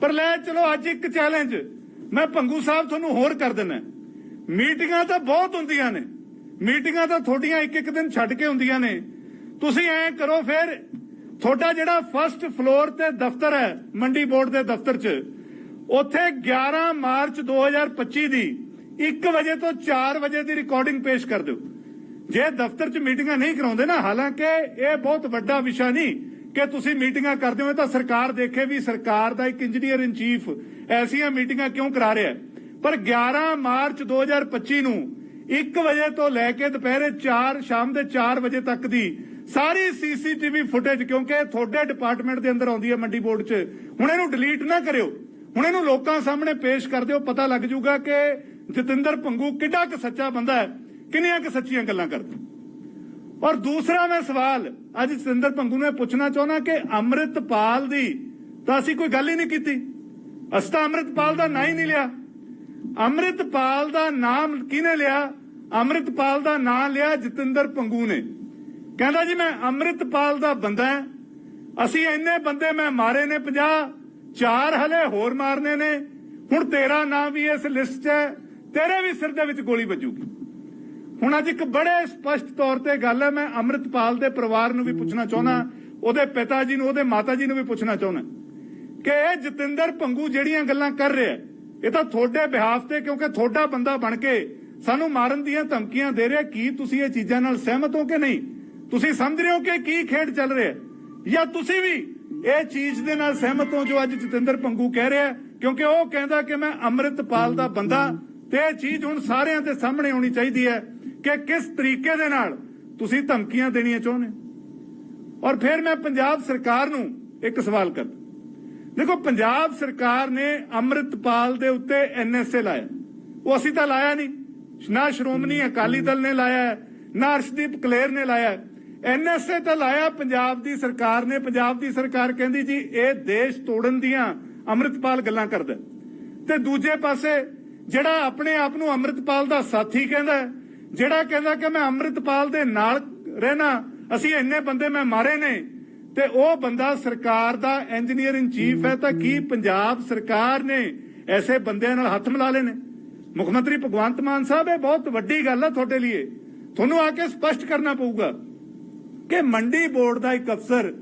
ਪਰ ਲੈ ਚਲੋ ਅੱਜ ਇੱਕ ਚੈਲੰਜ ਮੈਂ ਭੰਗੂ ਸਾਹਿਬ ਤੁਹਾਨੂੰ ਹੋਰ ਕਰ ਦਿੰਦਾ। ਮੀਟਿੰਗਾਂ ਤਾਂ ਬਹੁਤ ਹੁੰਦੀਆਂ ਨੇ। ਮੀਟਿੰਗਾਂ ਤਾਂ ਤੁਹਾਡੀਆਂ ਇੱਕ ਇੱਕ ਦਿਨ ਛੱਡ ਕੇ ਹੁੰਦੀਆਂ ਨੇ। ਤੁਸੀਂ ਐਂ ਕਰੋ ਫਿਰ, ਤੁਹਾਡਾ ਜਿਹੜਾ ਫਰਸਟ ਫਲੋਰ ਤੇ ਦਫ਼ਤਰ ਹੈ, ਮੰਡੀ ਬੋਰਡ ਦੇ ਦਫ਼ਤਰ 'ਚ, ਉੱਥੇ 11 ਮਾਰਚ 2025 ਦੀ 1 ਵਜੇ ਤੋਂ 4 ਵਜੇ ਦੀ ਰਿਕਾਰਡਿੰਗ ਪੇਸ਼ ਕਰ ਦਿਓ। ਜੇ ਦਫ਼ਤਰ 'ਚ ਮੀਟਿੰਗਾਂ ਨਹੀਂ ਕਰਾਉਂਦੇ ਨਾ, ਹਾਲਾਂਕਿ ਇਹ ਬਹੁਤ ਵੱਡਾ ਵਿਸ਼ਾ ਨਹੀਂ ਕਿ ਤੁਸੀਂ ਮੀਟਿੰਗਾਂ ਕਰਦੇ ਹੋ ਤਾਂ ਸਰਕਾਰ ਦੇਖੇ ਵੀ ਸਰਕਾਰ ਦਾ ਇੱਕ ਇੰਜੀਨੀਅਰ ਇਨ ਚੀਫ ਐਸੀਆਂ ਮੀਟਿੰਗਾਂ ਕਿਉਂ ਕਰਾ ਰਿਹਾ ਪਰ 11 ਮਾਰਚ 2025 ਨੂੰ 1 ਵਜੇ ਤੋਂ ਲੈ ਕੇ ਦੁਪਹਿਰੇ 4 ਸ਼ਾਮ ਦੇ 4 ਵਜੇ ਤੱਕ ਦੀ ਸਾਰੀ ਸੀਸੀਟੀਵੀ ਫੁਟੇਜ, ਕਿਉਂਕਿ ਤੁਹਾਡੇ ਡਿਪਾਰਟਮੈਂਟ ਦੇ ਅੰਦਰ ਆਉਂਦੀ ਹੈ ਮੰਡੀ ਬੋਰਡ 'ਚ, ਹੁਣ ਇਹਨੂੰ ਡਿਲੀਟ ਨਾ ਕਰਿਓ। ਹੁਣ ਇਹਨੂੰ ਲੋਕਾਂ ਸਾਹਮਣੇ ਪੇਸ਼ ਕਰ ਦਿਓ, ਪਤਾ ਲੱਗ ਜਾਊਗਾ ਕਿ ਜਤਿੰਦਰ ਪੰਗੂ ਕਿੱਡਾ ਕੁ ਸੱਚਾ ਬੰਦਾ ਹੈ, ਕਿੰਨੀਆਂ ਕੁ ਸੱਚੀਆਂ ਗੱਲਾਂ ਕਰਦਾ। ਔਰ ਦੂਸਰਾ ਮੈਂ ਸਵਾਲ, ਅੱਜ ਜਤਿੰਦਰ ਭੰਗੂ ਨੇ ਪੁੱਛਣਾ ਚਾਹੁੰਦਾ ਕਿ ਅੰਮ੍ਰਿਤਪਾਲ ਦੀ ਤਾਂ ਅਸੀਂ ਕੋਈ ਗੱਲ ਹੀ ਨਹੀਂ ਕੀਤੀ। ਅਸੀਂ ਤਾਂ ਅੰਮ੍ਰਿਤਪਾਲ ਦਾ ਨਾਂ ਹੀ ਨਹੀਂ ਲਿਆ। ਅੰਮ੍ਰਿਤਪਾਲ ਦਾ ਨਾਮ ਕਿਹਨੇ ਲਿਆ? ਅੰਮ੍ਰਿਤਪਾਲ ਦਾ ਨਾਂ ਲਿਆ ਜਤਿੰਦਰ ਪੰਗੂ ਨੇ। ਕਹਿੰਦਾ ਜੀ, ਮੈਂ ਅੰਮ੍ਰਿਤਪਾਲ ਦਾ ਬੰਦਾ ਅਸੀਂ ਇੰਨੇ ਬੰਦੇ ਮੈਂ ਮਾਰੇ ਨੇ 50 ਚਾਰ ਹਲੇ ਹੋਰ ਮਾਰਨੇ ਨੇ। ਹੁਣ ਤੇਰਾ ਨਾਂ ਵੀ ਇਸ ਲਿਸਟ 'ਚ ਹੈ, ਤੇਰੇ ਵੀ ਸਿਰ ਦੇ ਵਿੱਚ ਗੋਲੀ ਵੱਜੂਗੀ। ਹੁਣ ਅੱਜ ਇੱਕ ਬੜੇ ਸਪਸ਼ਟ ਤੌਰ ਤੇ ਗੱਲ ਹੈ, ਮੈਂ ਅੰਮ੍ਰਿਤਪਾਲ ਦੇ ਪਰਿਵਾਰ ਨੂੰ ਵੀ ਪੁੱਛਣਾ ਚਾਹੁੰਦਾ, ਉਹਦੇ ਪਿਤਾ ਜੀ ਨੂੰ, ਉਹਦੇ ਮਾਤਾ ਜੀ ਨੂੰ ਵੀ ਪੁੱਛਣਾ ਚਾਹੁੰਦਾ। ਕਿ ਇਹ ਜਤਿੰਦਰ ਭੰਗੂ ਜਿਹੜੀਆਂ ਗੱਲਾਂ ਕਰ ਰਿਹਾ ਇਹ ਤਾਂ ਤੁਹਾਡੇ ਬਿਹਾਫ ਤੇ, ਕਿਉਂਕਿ ਤੁਹਾਡਾ ਬੰਦਾ ਬਣ ਕੇ ਸਾਨੂੰ ਮਾਰਨ ਦੀਆਂ ਧਮਕੀਆਂ ਦੇ ਰਿਹਾ, ਕੀ ਤੁਸੀਂ ਇਹ ਚੀਜ਼ਾਂ ਨਾਲ ਸਹਿਮਤ ਹੋ ਕਿ ਨਹੀਂ? ਤੁਸੀਂ ਸਮਝ ਰਹੇ ਹੋ ਕਿ ਕੀ ਖੇਡ ਚੱਲ ਰਿਹਾ ਹੈ? ਜਾਂ ਤੁਸੀਂ ਵੀ ਇਹ ਚੀਜ਼ ਦੇ ਨਾਲ ਸਹਿਮਤ ਹੋ ਜੋ ਅੱਜ ਜਤਿੰਦਰ ਪੰਗੂ ਕਹਿ ਰਿਹਾ ਕਿਉਂਕਿ ਉਹ ਕਹਿੰਦਾ ਕਿ ਮੈਂ ਅੰਮ੍ਰਿਤਪਾਲ ਦਾ ਬੰਦਾ ਤੇ ਇਹ ਚੀਜ਼ ਹੁਣ ਸਾਰਿਆਂ ਦੇ ਸਾਹਮਣੇ ਆਉਣੀ ਚਾਹੀਦੀ ਹੈ। ਕਿ ਕਿਸ ਤਰੀਕੇ ਦੇ ਨਾਲ ਤੁਸੀਂ ਧਮਕੀਆਂ ਦੇਣੀਆਂ ਚਾਹੁੰਦੇ ਔਰ ਫਿਰ ਮੈਂ ਪੰਜਾਬ ਸਰਕਾਰ ਨੂੰ ਇੱਕ ਸਵਾਲ ਕਰਦਾ। ਦੇਖੋ ਪੰਜਾਬ ਸਰਕਾਰ ਨੇ ਅੰਮ੍ਰਿਤਪਾਲ ਦੇ ਉੱਤੇ ਐਨਐਸਏ ਲਾਇਆ। ਉਹ ਅਸੀਂ ਤਾਂ ਲਾਇਆ ਨਹੀਂ। ਨਾ ਸ਼੍ਰੋਮਣੀ ਅਕਾਲੀ ਦਲ ਨੇ ਲਾਇਆ ਨਾ ਅਰਸ਼ਦੀਪ ਕਲੇਰ ਨੇ ਲਾਇਆ ਐਨਐਸਏ ਤਾਂ ਲਾਇਆ ਪੰਜਾਬ ਦੀ ਸਰਕਾਰ ਨੇ। ਪੰਜਾਬ ਦੀ ਸਰਕਾਰ ਕਹਿੰਦੀ ਜੀ ਇਹ ਦੇਸ਼ ਤੋੜਨ ਦੀਆਂ ਅੰਮ੍ਰਿਤਪਾਲ ਗੱਲਾਂ ਕਰਦਾ ਤੇ ਦੂਜੇ ਪਾਸੇ ਜਿਹੜਾ ਆਪਣੇ ਆਪ ਨੂੰ ਅੰਮ੍ਰਿਤਪਾਲ ਦਾ ਸਾਥੀ ਕਹਿੰਦਾ ਹੈ, ਜਿਹੜਾ ਕਹਿੰਦਾ ਕਿ ਮੈਂ ਅੰਮ੍ਰਿਤਪਾਲ ਦੇ ਨਾਲ ਰਹਿਣਾ, ਅਸੀਂ ਇੰਨੇ ਬੰਦੇ ਮੈਂ ਮਾਰੇ ਨੇ, ਤੇ ਉਹ ਬੰਦਾ ਸਰਕਾਰ ਦਾ ਇੰਜੀਨੀਅਰ ਇਨ ਚੀਫ ਹੈ, ਤਾਂ ਕੀ ਪੰਜਾਬ ਸਰਕਾਰ ਨੇ ਐਸੇ ਬੰਦਿਆਂ ਨਾਲ ਹੱਥ ਮਿਲਾ ਲਏ ਨੇ? ਮੁੱਖ ਮੰਤਰੀ ਭਗਵੰਤ ਮਾਨ ਸਾਹਿਬ, ਇਹ ਬਹੁਤ ਵੱਡੀ ਗੱਲ ਹੈ ਤੁਹਾਡੇ ਲਈ ਤੁਹਾਨੂੰ ਆ ਕੇ ਸਪਸ਼ਟ ਕਰਨਾ ਪਊਗਾ ਕਿ ਮੰਡੀ ਬੋਰਡ ਦਾ ਇੱਕ ਅਫਸਰ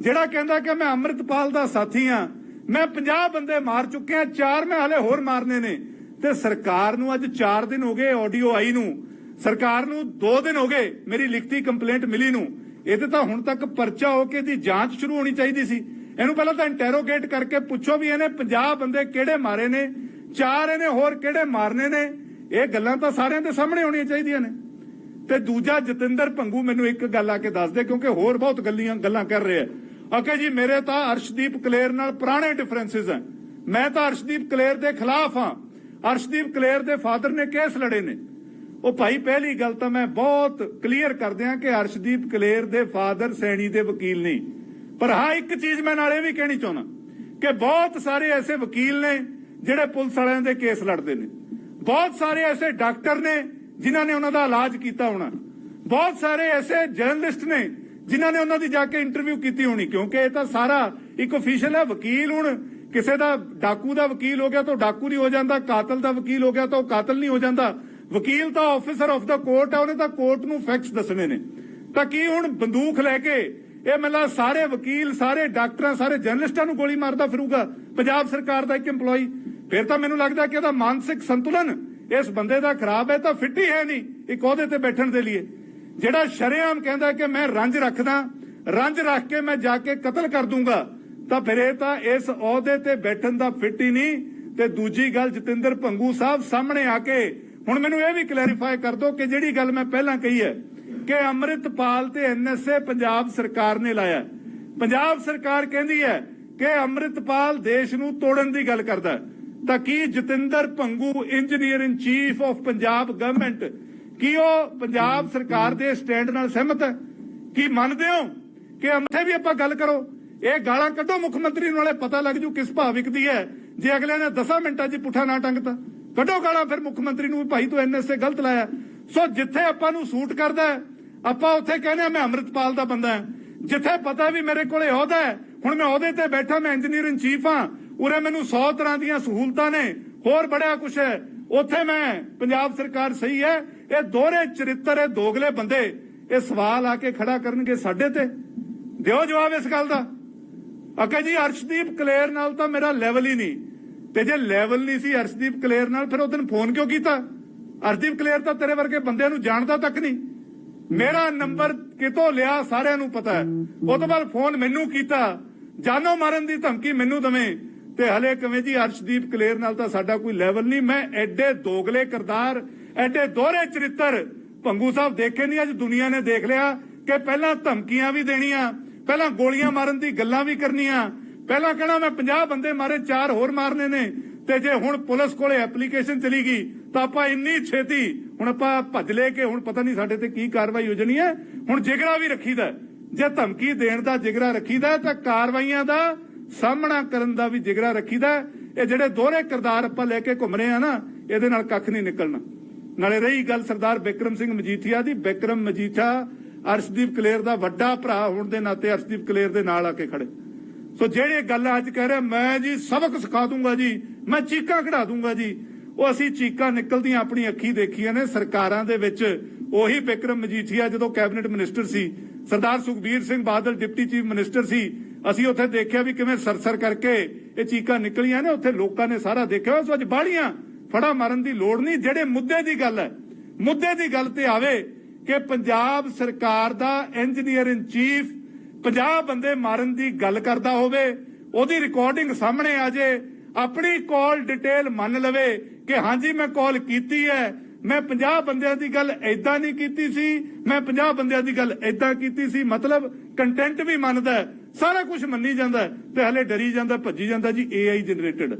ਜਿਹੜਾ ਕਹਿੰਦਾ ਕਿ ਮੈਂ ਅੰਮ੍ਰਿਤਪਾਲ ਦਾ ਸਾਥੀ ਆ ਮੈਂ 50 ਬੰਦੇ ਮਾਰ ਚੁੱਕਿਆ ਚਾਰ ਮੈਂ ਹਲੇ ਹੋਰ ਮਾਰਨੇ ਨੇ, ਤੇ ਸਰਕਾਰ ਨੂੰ ਅੱਜ 4 ਦਿਨ ਹੋ ਗਏ ਆਡੀਓ ਆਈ ਨੂੰ ਸਰਕਾਰ ਨੂੰ 2 ਦਿਨ ਹੋ ਗਏ ਮੇਰੀ ਲਿਖਤੀ ਕੰਪਲੇਂਟ ਮਿਲੀ ਨੂੰ। ਇਹਦੇ ਤਾਂ ਹੁਣ ਤੱਕ ਪਰਚਾ ਹੋ ਕੇ ਦੀ ਜਾਂਚ ਸ਼ੁਰੂ ਹੋਣੀ ਚਾਹੀਦੀ ਸੀ। ਇਹਨੂੰ ਪਹਿਲਾਂ ਤਾਂ ਇੰਟਰੋਗੇਟ ਕਰਕੇ ਪੁੱਛੋ ਵੀ ਇਹਨੇ 50 ਬੰਦੇ ਕਿਹੜੇ ਮਾਰੇ ਨੇ, ਚਾਰ ਇਹਨੇ ਹੋਰ ਕਿਹੜੇ ਮਾਰਨੇ ਨੇ। ਇਹ ਗੱਲਾਂ ਤਾਂ ਸਾਰਿਆਂ ਦੇ ਸਾਹਮਣੇ ਹੋਣੀਆਂ ਚਾਹੀਦੀਆਂ ਨੇ। ਤੇ ਦੂਜਾ ਜਤਿੰਦਰ ਪੰਗੂ ਮੈਨੂੰ ਇੱਕ ਗੱਲ ਆ ਕੇ ਦੱਸ ਦੇ, ਕਿਉਂਕਿ ਹੋਰ ਬਹੁਤ ਗੱਲੀਆਂ ਗੱਲਾਂ ਕਰ ਰਿਹਾ। ਓਕੇ ਜੀ, ਮੇਰੇ ਤਾਂ ਅਰਸ਼ਦੀਪ ਕਲੇਰ ਨਾਲ ਪੁਰਾਣੇ ਡਿਫਰੈਂਸਸ ਹਨ ਮੈਂ ਤਾਂ ਅਰਸ਼ਦੀਪ ਕਲੇਰ ਦੇ ਖਿਲਾਫ ਹਾਂ। ਅਰਸ਼ਦੀਪ ਕਲੇਰ ਦੇ ਫਾਦਰ ਨੇ ਕੇਸ ਲੜੇ ਨੇ। ਉਹ ਭਾਈ, ਪਹਿਲੀ ਗੱਲ ਤਾਂ ਮੈਂ ਬਹੁਤ ਕਲੀਅਰ ਕਰ ਦਿਆਂ ਕਿ ਅਰਸ਼ਦੀਪ ਕਲੇਰ ਦੇ ਫਾਦਰ ਸੈਣੀ ਦੇ ਵਕੀਲ ਨਹੀਂ ਪਰ ਹਾਂ, ਇੱਕ ਚੀਜ਼ ਮੈਂ ਨਾਲ ਇਹ ਵੀ ਕਹਿਣੀ ਚਾਹੁੰਦਾ ਕਿ ਬਹੁਤ ਸਾਰੇ ਐਸੇ ਵਕੀਲ ਨੇ ਜਿਹੜੇ ਪੁਲਿਸ ਵਾਲਿਆਂ ਦੇ ਕੇਸ ਲੜਦੇ ਨੇ। ਬਹੁਤ ਸਾਰੇ ਐਸੇ ਡਾਕਟਰ ਨੇ ਜਿਨ੍ਹਾਂ ਨੇ ਉਹਨਾਂ ਦਾ ਇਲਾਜ ਕੀਤਾ ਹੋਣਾ। ਬਹੁਤ ਸਾਰੇ ਐਸੇ ਜਰਨਲਿਸਟ ਨੇ ਜਿਨ੍ਹਾਂ ਨੇ ਉਹਨਾਂ ਦੀ ਜਾ ਕੇ ਇੰਟਰਵਿਊ ਕੀਤੀ ਹੋਣੀ, ਕਿਉਂਕਿ ਇਹ ਤਾਂ ਸਾਰਾ ਇੱਕ ਅਫੀਸ਼ੀਅਲ ਹੈ, ਵਕੀਲ ਹੁਣ ਕਿਸੇ ਦਾ ਡਾਕੂ ਦਾ ਵਕੀਲ ਹੋ ਗਿਆ ਤਾਂ ਡਾਕੂ ਨਹੀਂ ਹੋ ਜਾਂਦਾ, ਕਾਤਲ ਦਾ ਵਕੀਲ ਹੋ ਗਿਆ ਤਾਂ ਉਹ ਕਾਤਲ ਨਹੀਂ ਹੋ ਜਾਂਦਾ। ਵਕੀਲ ਤਾਂ ਆਫੀਸਰ ਆਫ ਦਾ ਕੋਰਟ ਹੈ ਉਹਨੇ ਤਾਂ ਕੋਰਟ ਨੂੰ ਫੈਕਟਸ ਦੱਸਣੇ ਨੇ। ਤਾਂ ਕੀ ਹੁਣ ਬੰਦੂਕ ਲੈ ਕੇ ਇਹ ਮਤਲਬ ਸਾਰੇ ਵਕੀਲ, ਸਾਰੇ ਡਾਕਟਰਾਂ, ਸਾਰੇ ਜਰਨਲਿਸਟਾਂ ਨੂੰ ਗੋਲੀ ਮਾਰਦਾ ਫਿਰੂਗਾ? ਪੰਜਾਬ ਸਰਕਾਰ ਦਾ ਇੱਕ EMPLOYE ਫਿਰ ਤਾਂ ਮੈਨੂੰ ਲੱਗਦਾ ਕਿ ਉਹਦਾ ਮਾਨਸਿਕ ਸੰਤੁਲਨ ਇਸ ਬੰਦੇ ਦਾ ਖਰਾਬ ਹੈ, ਤਾਂ ਫਿੱਟ ਹੀ ਹੈ ਨਹੀਂ ਇੱਕ ਅਹੁਦੇ ਤੇ ਬੈਠਣ ਦੇ ਲਈ ਜਿਹੜਾ ਸ਼ਰੇਆਮ ਕਹਿੰਦਾ ਕਿ ਮੈਂ ਰੰਜ ਰੱਖਦਾ, ਰੰਜ ਰੱਖ ਕੇ ਮੈਂ ਜਾ ਕੇ ਕਤਲ ਕਰ ਦੂੰਗਾ, ਤਾਂ ਫਿਰ ਇਹ ਤਾਂ ਇਸ ਅਹੁਦੇ ਤੇ ਬੈਠਣ ਦਾ ਫਿੱਟ ਹੀ ਨਹੀਂ। ਤੇ ਦੂਜੀ ਗੱਲ ਜਤਿੰਦਰ ਭੰਗੂ ਸਾਹਿਬ ਸਾਹਮਣੇ ਆ ਕੇ ਹੁਣ ਮੈਨੂੰ ਇਹ ਵੀ ਕਲੈਰੀਫਾਈ ਕਰ ਦਿਓ ਕਿ ਜਿਹੜੀ ਗੱਲ ਮੈਂ ਪਹਿਲਾਂ ਕਹੀ ਹੈ ਕਿ ਅੰਮ੍ਰਿਤਪਾਲ ਤੇ ਐਨਐਸਏ ਪੰਜਾਬ ਸਰਕਾਰ ਨੇ ਲਾਇਆ ਪੰਜਾਬ ਸਰਕਾਰ ਕਹਿੰਦੀ ਹੈ ਕਿ ਅੰਮ੍ਰਿਤਪਾਲ ਦੇਸ਼ ਨੂੰ ਤੋੜਨ ਦੀ ਗੱਲ ਕਰਦਾ ਤਾਂ ਕੀ Jatinder Bhangu engineer in chief of Punjab government ਕੀ ਉਹ ਪੰਜਾਬ ਸਰਕਾਰ ਦੇ ਸਟੈਂਡ ਨਾਲ ਸਹਿਮਤ ਹੈ? ਕੀ ਮੰਨਦੇ ਹੋ ਕਿ ਅੰਥੇ ਵੀ ਆਪਾਂ ਗੱਲ ਕਰੋ। ਇਹ ਗਾਲਾਂ ਕੱਢੋ ਮੁੱਖ ਮੰਤਰੀ ਨੂੰ ਨਾਲੇ ਪਤਾ ਲੱਗ ਜੂ ਕਿਸ ਭਾਵਿਕ ਦੀ ਹੈ। ਜੇ ਅਗਲੇ ਨੇ 10 ਮਿੰਟਾਂ 'ਚ ਪੁੱਠਾ ਨਾ ਟੰਗਤਾ। ਕੱਢੋ ਗਾਲਾਂ। ਫਿਰ ਮੁੱਖ ਮੰਤਰੀ ਨੂੰ ਵੀ ਭਾਈ ਤੂੰ ਐਨਐਸਏ ਗਲਤ ਲਾਇਆ। ਸੋ ਜਿੱਥੇ ਆਪਾਂ ਨੂੰ ਸੂਟ ਕਰਦਾ ਆਪਾਂ ਉੱਥੇ ਕਹਿੰਦੇ ਮੈਂ ਅੰਮ੍ਰਿਤਪਾਲ ਦਾ ਬੰਦਾ ਜਿੱਥੇ ਪਤਾ ਵੀ ਮੇਰੇ ਕੋਲੇ ਅਹੁਦਾ ਹੈ, ਹੁਣ ਮੈਂ ਅਹੁਦੇ ਤੇ ਬੈਠਾ, ਮੈਂ ਇੰਜੀਨੀਅਰ ਇਨ ਚੀਫ ਹਾਂ। ਉਰੇ ਮੈਨੂੰ 100 ਤਰ੍ਹਾਂ ਦੀਆਂ ਸਹੂਲਤਾਂ ਨੇ, ਹੋਰ ਬੜਾ ਕੁਛ ਹੈ। ਉੱਥੇ ਮੈਂ ਪੰਜਾਬ ਸਰਕਾਰ ਸਹੀ ਹੈ। ਇਹ ਦੋਹਰੇ ਚਰਿੱਤਰ, ਇਹ ਦੋਗਲੇ ਬੰਦੇ, ਇਹ ਸਵਾਲ ਆ ਕੇ ਖੜਾ ਕਰਨਗੇ ਸਾਡੇ ਤੇ। ਦਿਓ ਜਵਾਬ ਇਸ ਗੱਲ ਦਾ। ਅਕੇ ਜੀ, ਅਰਸ਼ਦੀਪ ਕਲੇਰ ਨਾਲ ਤਾਂ ਮੇਰਾ ਲੈਵਲ ਹੀ ਨਹੀਂ। ਤੇ ਜੇ ਲੈਵਲ ਨਹੀਂ ਸੀ ਅਰਸ਼ਦੀਪ ਕਲੇਰ ਨਾਲ, ਫਿਰ ਉਹ ਦਿਨ ਫੋਨ ਕਿਉਂ ਕੀਤਾ? ਅਰਸ਼ਦੀਪ ਕਲੇਰ ਤਾਂ ਤੇਰੇ ਵਰਗੇ ਬੰਦਿਆਂ ਨੂੰ ਜਾਣਦਾ ਤੱਕ ਨਹੀਂ। ਮੇਰਾ ਨੰਬਰ ਕਿਤੋਂ ਲਿਆ ਸਾਰਿਆਂ ਨੂੰ ਪਤਾ ਹੈ। ਉਹ ਤੋਂ ਬਾਅਦ ਫੋਨ ਮੈਨੂੰ ਕੀਤਾ। ਜਾਨੋਂ ਮਾਰਨ ਦੀ ਧਮਕੀ ਮੈਨੂੰ ਦਵੇਂ। ਤੇ ਹਲੇ ਕਿਵੇਂ ਜੀ ਅਰਸ਼ਦੀਪ ਕਲੇਰ ਨਾਲ ਤਾਂ ਸਾਡਾ ਕੋਈ ਲੈਵਲ ਨਹੀਂ। ਮੈਂ ਐਡੇ ਦੋਗਲੇ ਕਰਤਾਰ, ਐਡੇ ਦੋਹਰੇ ਚਰਿੱਤਰ ਭੰਗੂ ਸਾਹਿਬ ਦੇਖੇ ਨਹੀਂ, ਅੱਜ ਦੁਨੀਆ ਨੇ ਦੇਖ ਲਿਆ ਕਿ ਪਹਿਲਾਂ ਧਮਕੀਆਂ ਵੀ ਦੇਣੀਆਂ, ਪਹਿਲਾਂ ਗੋਲੀਆਂ ਮਾਰਨ ਦੀ ਗੱਲਾਂ ਵੀ ਕਰਨੀਆਂ ਪਹਿਲਾਂ ਕਹਿਣਾ ਮੈਂ 50 ਬੰਦੇ ਮਾਰੇ, ਚਾਰ ਹੋਰ ਮਾਰਨੇ ਨੇ, ਤੇ ਜੇ ਹੁਣ ਪੁਲਿਸ ਕੋਲੇ ਐਪਲੀਕੇਸ਼ਨ ਚਲੀ ਗਈ, ਤਾਂ ਆਪਾਂ ਇੰਨੀ ਛੇਤੀ ਹੁਣ ਆਪਾਂ ਭੱਜ ਲੈ ਕੇ ਹੁਣ ਪਤਾ ਨਹੀਂ ਸਾਡੇ ਤੇ ਕੀ ਕਾਰਵਾਈ ਹੋ ਜਾਣੀ ਹੈ। ਹੁਣ ਜਿਗਰਾ ਵੀ ਰੱਖੀਦਾ ਜੇ ਧਮਕੀ ਦੇਣ ਦਾ ਜਿਗਰਾ ਰੱਖੀਦਾ ਤਾਂ ਕਾਰਵਾਈਆਂ ਦਾ ਸਾਹਮਣਾ ਕਰਨ ਦਾ ਵੀ ਜਿਗਰਾ ਰੱਖੀਦਾ ਹੈ। ਇਹ ਜਿਹੜੇ ਦੋਹਰੇ ਕਿਰਦਾਰ ਆਪਾਂ ਲੈ ਕੇ ਘੁੰਮ ਰਹੇ ਆ ਨਾ, ਇਹਦੇ ਨਾਲ ਕੱਖ ਨਹੀਂ ਨਿਕਲਣਾ। ਨਾਲੇ ਰਹੀ ਗੱਲ ਸਰਦਾਰ ਬਿਕਰਮ ਸਿੰਘ ਮਜੀਠੀਆ ਦੀ। ਬਿਕਰਮ ਮਜੀਠਾ ਅਰਸ਼ਦੀਪ ਕਲੇਰ ਦਾ ਵੱਡਾ ਭਰਾ ਹੋਣ ਦੇ ਨਾਤੇ ਅਰਸ਼ਦੀਪ ਕਲੇਰ ਦੇ ਨਾਲ ਆ ਕੇ ਖੜੇ। ਸੋ ਜਿਹੜੇ ਗੱਲ ਅੱਜ ਕਹਿ ਰਿਹਾ, ਮੈਂ ਜੀ ਸਬਕ ਸਿਖਾ ਦੂੰਗਾ ਜੀ, ਮੈਂ ਚੀਕਾਂ ਕਢਾ ਦੂੰਗਾ ਜੀ। ਉਹ ਅਸੀਂ ਚੀਕਾਂ ਨਿਕਲਦੀਆਂ ਆਪਣੀ ਅੱਖੀ ਦੇਖੀਆਂ ਨੇ, ਸਰਕਾਰਾਂ ਦੇ ਵਿੱਚ ਉਹੀ ਬਿਕਰਮ ਮਜੀਠੀਆ ਜਦੋਂ ਕੈਬਨਿਟ ਮਿਨਿਸਟਰ ਸੀ, Sardar Sukhbir Singh Badal deputy chief minister ਸੀ, ਅਸੀਂ ਉੱਥੇ ਦੇਖਿਆ ਵੀ ਕਿਵੇਂ ਸਰਸਰ ਕਰਕੇ ਇਹ ਚੀਕਾਂ ਨਿਕਲੀਆਂ ਨੇ, ਉੱਥੇ ਲੋਕਾਂ ਨੇ ਸਾਰਾ ਦੇਖਿਆ ਸੋ ਅੱਜ ਬਾੜੀਆਂ ਫੜਾ ਮਾਰਨ ਦੀ ਲੋੜ ਨਹੀਂ, ਜਿਹੜੇ ਮੁੱਦੇ ਦੀ ਗੱਲ ਹੈ, ਮੁੱਦੇ ਦੀ ਗੱਲ ਤੇ ਆਵੇ ਕਿ ਪੰਜਾਬ ਸਰਕਾਰ ਦਾ ਇੰਜੀਨੀਅਰ ਇਨ ਚੀਫ 50 ਬੰਦੇ ਮਾਰਨ ਦੀ ਗੱਲ ਕਰਦਾ ਹੋਵੇ ਉਹਦੀ ਰਿਕਾਰਡਿੰਗ ਸਾਹਮਣੇ ਆ ਜੇ ਆਪਣੀ ਕਾਲ ਡਿਟੇਲ ਮੰਨ ਲਵੇ ਕਿ ਹਾਂਜੀ ਮੈਂ ਕਾਲ ਕੀਤੀ ਹੈ ਮੈਂ 50 ਬੰਦਿਆਂ ਦੀ ਗੱਲ ਐਦਾਂ ਨਹੀਂ ਕੀਤੀ ਸੀ ਮੈਂ 50 ਬੰਦਿਆਂ ਦੀ ਗੱਲ ਐਦਾਂ ਕੀਤੀ ਸੀ ਮਤਲਬ ਕੰਟੈਂਟ ਵੀ ਮੰਨਦਾ ਸਾਰਾ ਕੁਝ ਮੰਨੀ ਜਾਂਦਾ ਹੈ, ਤੇ ਹਲੇ ਡਰੀ ਜਾਂਦਾ ਭੱਜੀ ਜਾਂਦਾ ਜੀ AI ਜਨਰੇਟਡ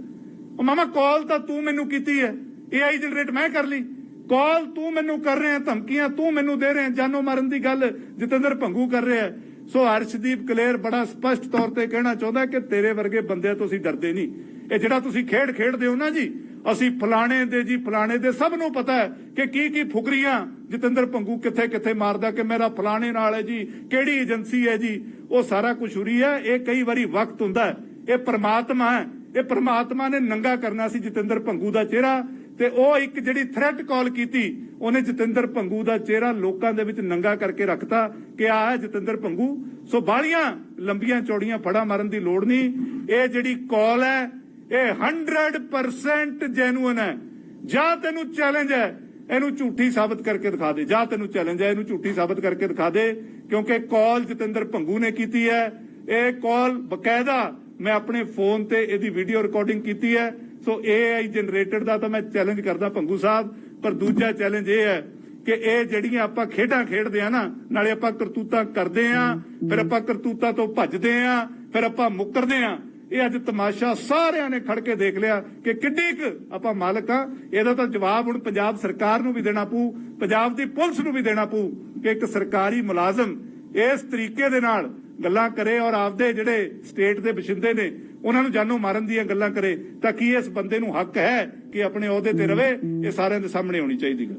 ਉਹ ਮਾਮਾ ਕਾਲ ਤਾਂ ਤੂੰ ਮੈਨੂੰ ਕੀਤੀ ਹੈ AI ਜਨਰੇਟ ਮੈਂ ਕਰ ਲਈ। ਕਾਲ ਤੂੰ ਮੈਨੂੰ ਕਰ ਰਿਹਾ ਧਮਕੀਆਂ ਤੂੰ ਮੈਨੂੰ ਦੇ ਰਿਹਾ ਜਾਨੋਂ ਮਾਰਨ ਦੀ ਗੱਲ ਜਤਿੰਦਰ ਭੰਗੂ ਕਰ ਰਿਹਾ ਸੋ ਹਰਸ਼ਦੀਪ ਕਲੇਰ ਬੜਾ ਸਪਸ਼ਟ ਤੌਰ ਤੇ ਕਹਿਣਾ ਚਾਹੁੰਦਾ ਕਿ ਤੇਰੇ ਵਰਗੇ ਬੰਦਿਆਂ ਤੋਂ ਅਸੀਂ ਡਰਦੇ ਨਹੀਂ। ਇਹ ਜਿਹੜਾ ਤੁਸੀਂ ਖੇਡ ਖੇਡਦੇ ਹੋ ਨਾ ਜੀ, ਅਸੀਂ ਫਲਾਣੇ ਦੇ ਜੀ, ਫਲਾਣੇ ਦੇ ਸਭ ਨੂੰ ਪਤਾ ਹੈ ਕਿ ਕੀ ਕੀ ਫੁਕਰੀਆਂ ਜਤਿੰਦਰ ਪੰਗੂ ਕਿੱਥੇ ਕਿੱਥੇ ਮਾਰਦਾ ਕਿ ਮੇਰਾ ਫਲਾਣੇ ਨਾਲ ਹੈ ਜੀ, ਕਿਹੜੀ ਏਜੰਸੀ ਹੈ ਜੀ, ਉਹ ਸਾਰਾ ਕੁਝ ਹੁਰੀ ਹੈ, ਇਹ ਕਈ ਵਾਰੀ ਵਕਤ ਹੁੰਦਾ ਹੈ। ਇਹ ਪ੍ਰਮਾਤਮਾ ਹੈ, ਇਹ ਪ੍ਰਮਾਤਮਾ ਨੇ ਨੰਗਾ ਕਰਨਾ ਸੀ ਜਤਿੰਦਰ ਪੰਗੂ ਦਾ ਚਿਹਰਾ ਤੇ ਉਹ ਇੱਕ ਜਿਹੜੀ ਥ੍ਰੈਟ ਕਾਲ ਕੀਤੀ, ਉਹਨੇ ਜਤਿੰਦਰ ਭੰਗੂ ਦਾ ਚਿਹਰਾ ਲੋਕਾਂ ਦੇ ਵਿੱਚ ਨੰਗਾ ਕਰਕੇ ਰੱਖਤਾ ਕਿ ਆਹ ਹੈ ਜਤਿੰਦਰ ਭੰਗੂ ਸੋ ਬਾਲੀਆਂ ਲੰਬੀਆਂ ਚੌੜੀਆਂ ਫੜਾ ਮਾਰਨ ਦੀ ਲੋੜ ਨਹੀਂ। ਇਹ ਜਿਹੜੀ ਕਾਲ ਹੈ, ਇਹ 100% ਜੈਨੂਇਨ ਹੈ। ਜਾਂ ਤੈਨੂੰ ਚੈਲੰਜ ਹੈ, ਇਹਨੂੰ ਝੂਠੀ ਸਾਬਤ ਕਰਕੇ ਦਿਖਾ ਦੇ। ਜਾਂ ਤੈਨੂੰ ਚੈਲੰਜ ਹੈ, ਇਹਨੂੰ ਝੂਠੀ ਸਾਬਤ ਕਰਕੇ ਦਿਖਾ ਦੇ, ਕਿਉਂਕਿ ਕਾਲ ਜਤਿੰਦਰ ਭੰਗੂ ਨੇ ਕੀਤੀ ਹੈ। ਇਹ ਕਾਲ ਬਕਾਇਦਾ ਮੈਂ ਆਪਣੇ ਫੋਨ ਤੇ ਇਹਦੀ ਵੀਡੀਓ ਰਿਕਾਰਡਿੰਗ ਕੀਤੀ ਹੈ। ਸੋ AI ਜਨਰੇਟਡ ਦਾ ਤਾਂ ਮੈਂ ਚੈਲੰਜ ਕਰਦਾ ਭੰਗੂ ਸਾਹਿਬ, ਪਰ ਦੂਜਾ ਚੈਲੰਜ ਇਹ ਹੈ ਕਿ ਇਹ ਜਿਹੜੀਆਂ ਆਪਾਂ ਖੇਡਾਂ ਖੇਡਦੇ ਆ ਨਾ, ਨਾਲੇ ਆਪਾਂ ਕਰਤੂਤਾਂ ਕਰਦੇ ਆ, ਫਿਰ ਆਪਾਂ ਕਰਤੂਤਾਂ ਤੋਂ ਭੱਜਦੇ ਆ, ਫਿਰ ਆਪਾਂ ਮੁੱਕਰਦੇ ਆ। ਇਹ ਅੱਜ ਤਮਾਸ਼ਾ ਸਾਰਿਆਂ ਨੇ ਖੜ ਕੇ ਦੇਖ ਲਿਆ ਕਿ ਕਿੱਡੀ ਕੁ ਆਪਾਂ ਮਾਲਕ ਆ। ਇਹਦਾ ਤਾਂ ਜਵਾਬ ਹੁਣ ਪੰਜਾਬ ਸਰਕਾਰ ਨੂੰ ਵੀ ਦੇਣਾ ਪਊ, ਪੰਜਾਬ ਦੀ ਪੁਲਿਸ ਨੂੰ ਵੀ ਦੇਣਾ ਪਊ ਕਿ ਇੱਕ ਸਰਕਾਰੀ ਮੁਲਾਜ਼ਮ ਇਸ ਤਰੀਕੇ ਦੇ ਨਾਲ ਗੱਲਾਂ ਕਰੇ ਔਰ ਆਪਦੇ ਜਿਹੜੇ ਸਟੇਟ ਦੇ ਬਸ਼ਿੰਦੇ ਨੇ ਉਹਨਾਂ ਨੂੰ ਜਾਨੋਂ ਮਾਰਨ ਦੀਆਂ ਗੱਲਾਂ ਕਰੇ ਤਾਂ ਕੀ ਇਸ ਬੰਦੇ ਨੂੰ ਹੱਕ ਹੈ ਕਿ ਆਪਣੇ ਅਹੁਦੇ ਤੇ ਰਵੇ? ਇਹ ਸਾਰਿਆਂ ਦੇ ਸਾਹਮਣੇ ਹੋਣੀ ਚਾਹੀਦੀ ਹੈ